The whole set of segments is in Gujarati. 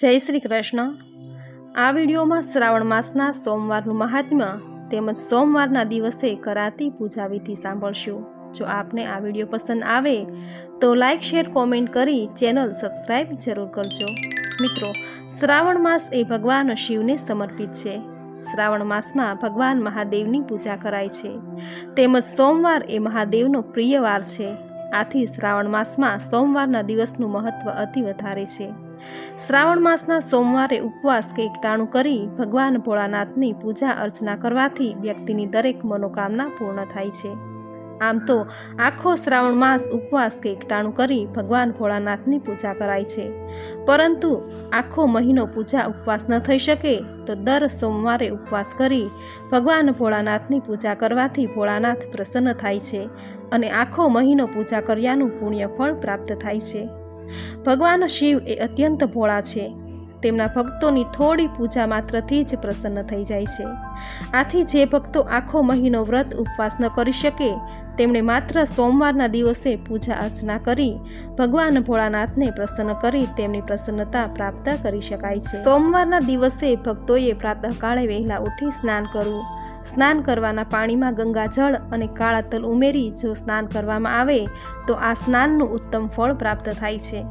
જય શ્રી કૃષ્ણ. આ વિડીયોમાં શ્રાવણ માસના સોમવારનું મહાત્મ્ય તેમજ સોમવારના દિવસે કરાતી પૂજા વિધિ સાંભળશું. જો આપને આ વીડિયો પસંદ આવે તો લાઇક શેર, કોમેન્ટ કરી ચેનલ સબસ્ક્રાઇબ જરૂર કરજો. મિત્રો, શ્રાવણ માસ એ ભગવાન શિવને સમર્પિત છે. શ્રાવણ માસમાં ભગવાન મહાદેવની પૂજા કરાય છે. તેમજ સોમવાર એ મહાદેવનો પ્રિય વાર છે. આથી શ્રાવણ માસમાં સોમવારના દિવસનું મહત્વ અતિ વધારે છે. શ્રાવણ માસના સોમવારે ઉપવાસ કે એકટાણું કરી ભગવાન ભોળાનાથની પૂજા અર્ચના કરવાથી વ્યક્તિની દરેક મનોકામના પૂર્ણ થાય છે. આમ તો આખો શ્રાવણ માસ ઉપવાસ કે એકટાણું કરી ભગવાન ભોળાનાથની પૂજા કરાય છે. પરંતુ આખો મહિનો પૂજા ઉપવાસ ન થઈ શકે તો દર સોમવારે ઉપવાસ કરી ભગવાન ભોળાનાથની પૂજા કરવાથી ભોળાનાથ પ્રસન્ન થાય છે અને આખો મહિનો પૂજા કર્યાનું પુણ્ય ફળ પ્રાપ્ત થાય છે. ભગવાન શિવ એ અત્યંત ભોળા છે. તેમના ભક્તોની થોડી પૂજા માત્રથી જ પ્રસન્ન થઈ જાય છે. આથી જે ભક્તો આખો મહિનો વ્રત ઉપવાસ ન કરી શકે તેમણે માત્ર સોમવારના દિવસે પૂજા અર્ચના કરી, ભગવાન ભોળાનાથને પ્રસન્ન કરી તેમની પ્રસન્નતા પ્રાપ્ત કરી શકાય છે. સોમવારના દિવસે ભક્તોએ પ્રાતઃકાળે વહેલા ઉઠી સ્નાન કરવું. સ્નાન કરવાના પાણીમાં ગંગાજળ અને કાળા તલ ઉમેરી જો સ્નાન કરવામાં આવે, તો આ સ્નાનનું ઉત્તમ ફળ પ્રાપ્ત થાય છે.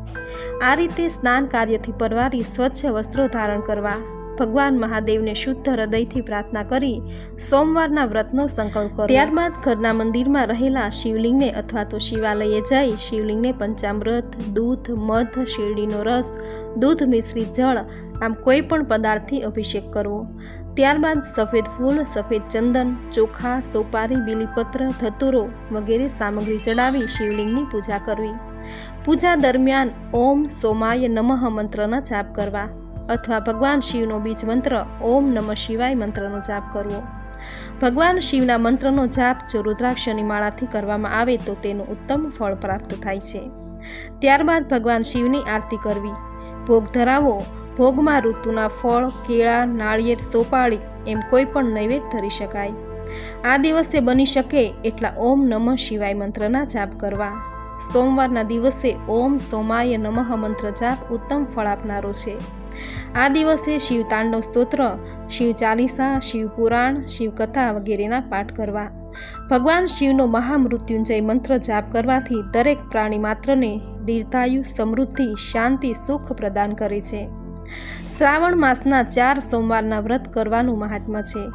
આ રીતે સ્નાન કાર્યથી પરવારી સ્વચ્છ વસ્ત્રો ધારણ કરવા. ભગવાન મહાદેવને શુદ્ધ હૃદયથી પ્રાર્થના કરી સોમવારના વ્રતનો સંકલ્પ કરો ત્યારબાદ ઘરના મંદિરમાં રહેલા શિવલિંગને અથવા તો શિવાલયે જઈ શિવલિંગને પંચામૃત, દૂધ, મધ, શેરડીનો રસ, દૂધ મિશ્રિત જળ, આમ કોઈ પણ પદાર્થથી અભિષેક કરવો. ત્યારબાદ સફેદ ફૂલ, સફેદ ચંદન, ચોખા, સોપારી, બીલીપત્ર, ધતુરો વગેરે સામગ્રી ચડાવી શિવલિંગની પૂજા કરવી. પૂજા દરમિયાન ઓમ સોમાય નમઃ મંત્રનો જાપ કરવા. અથવા ભગવાન શિવનો બીજ મંત્ર, ઓમ નમઃ શિવાય મંત્રનો જાપ કરવો. ભગવાન શિવના મંત્રનો જાપ જો રુદ્રાક્ષની માળાથી કરવામાં આવે તો તેનું ઉત્તમ ફળ પ્રાપ્ત થાય છે. ત્યારબાદ ભગવાન શિવની આરતી કરવી. ભોગ ધરાવો. ભોગમાં ઋતુના ફળ, કેળા, નાળિયેર, સોપાળી એમ કોઈ પણ નૈવેદ્ય ધરી શકાય. આ દિવસે બની શકે એટલા ઓમ નમઃ શિવાય મંત્રના જાપ કરવા. સોમવારના દિવસે ઓમ સોમાય નમઃ મંત્ર જાપ ઉત્તમ ફળ આપનારો છે. આ દિવસે શિવ સ્તોત્ર, શિવ ચાલીસા, શિવ પુરાણ, શિવ વગેરેના પાઠ કરવા. ભગવાન શિવનો મહામૃત્યુંજય મંત્ર જાપ કરવાથી દરેક પ્રાણી માત્રને દીર્ઘાયુ, સમૃદ્ધિ, શાંતિ, સુખ પ્રદાન કરે છે. શ્રાવણ માસના ચાર સોમવારના વ્રત કરવાનું મહાત્મ્ય છે.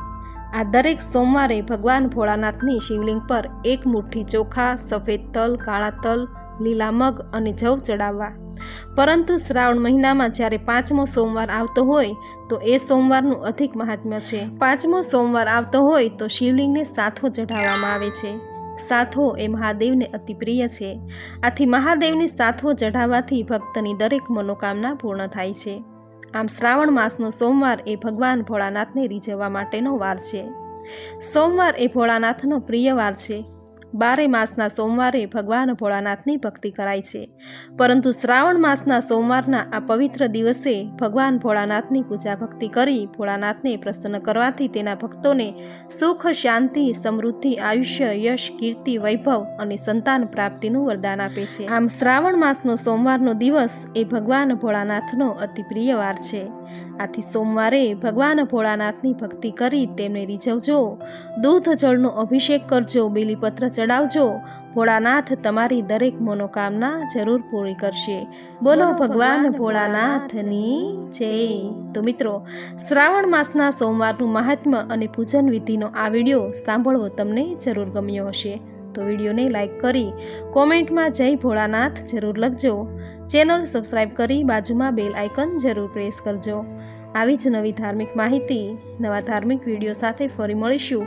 આ દરેક સોમવારે ભગવાન ભોળાનાથની શિવલિંગ પર એક મુઠ્ઠી ચોખા, સફેદ તલ, કાળા તલ લીલા મગ અને જવ ચડાવવા. પરંતુ શ્રાવણ મહિનામાં જ્યારે પાંચમો સોમવાર આવતો હોય, તો એ સોમવારનું અધિક મહાત્મ્ય છે. પાંચમો સોમવાર આવતો હોય, તો શિવલિંગને સાથો ચઢાવવામાં આવે છે. સાથો એ મહાદેવને અતિ પ્રિય છે. આથી મહાદેવની સાથો ચઢાવવાથી ભક્તની દરેક મનોકામના પૂર્ણ થાય છે. આમ શ્રાવણ માસનો સોમવાર એ ભગવાન ભોળાનાથને રીઝવવા માટેનો વાર છે. સોમવાર એ ભોળાનાથનો પ્રિય વાર છે. બારે માસના સોમવારે ભગવાન ભોળાનાથની ભક્તિ કરાય છે. પરંતુ શ્રાવણ માસના સોમવારના આ પવિત્ર દિવસે ભગવાન ભોળાનાથની પૂજા ભક્તિ કરી ભોળાનાથને પ્રસન્ન કરવાથી તેના ભક્તોને સુખ, શાંતિ, સમૃદ્ધિ, આયુષ્ય, યશ, કીર્તિ, વૈભવ અને સંતાન પ્રાપ્તિનું વરદાન આપે છે. આમ શ્રાવણ માસનો સોમવારનો દિવસ એ ભગવાન ભોળાનાથનો અતિ પ્રિય વાર છે. આથી સોમવારે ભગવાન ભોળાનાથની ભક્તિ કરી તેમને રીઝવજો દૂધ જળનો અભિષેક કરજો, બેલીપત્ર ચડાવજો. ભોળાનાથ તમારી દરેક મનોકામના જરૂર પૂરી કરશે. બોલો ભગવાન ભોળાનાથની જય. તો મિત્રો શ્રાવણ માસના સોમવારનું મહાત્મ્ય અને પૂજન વિધિનો આ વીડિયો સાંભળવો તમને જરૂર ગમ્યો હશે. તો વિડીયોને લાઈક કરી કોમેન્ટમાં જય ભોળાનાથ જરૂર લખજો. ચેનલ સબસ્ક્રાઈબ કરી બાજુમાં બેલ આઇકન જરૂર પ્રેસ કરજો. આવી જ નવી ધાર્મિક માહિતી નવા ધાર્મિક વીડિયો સાથે ફરી મળીશું.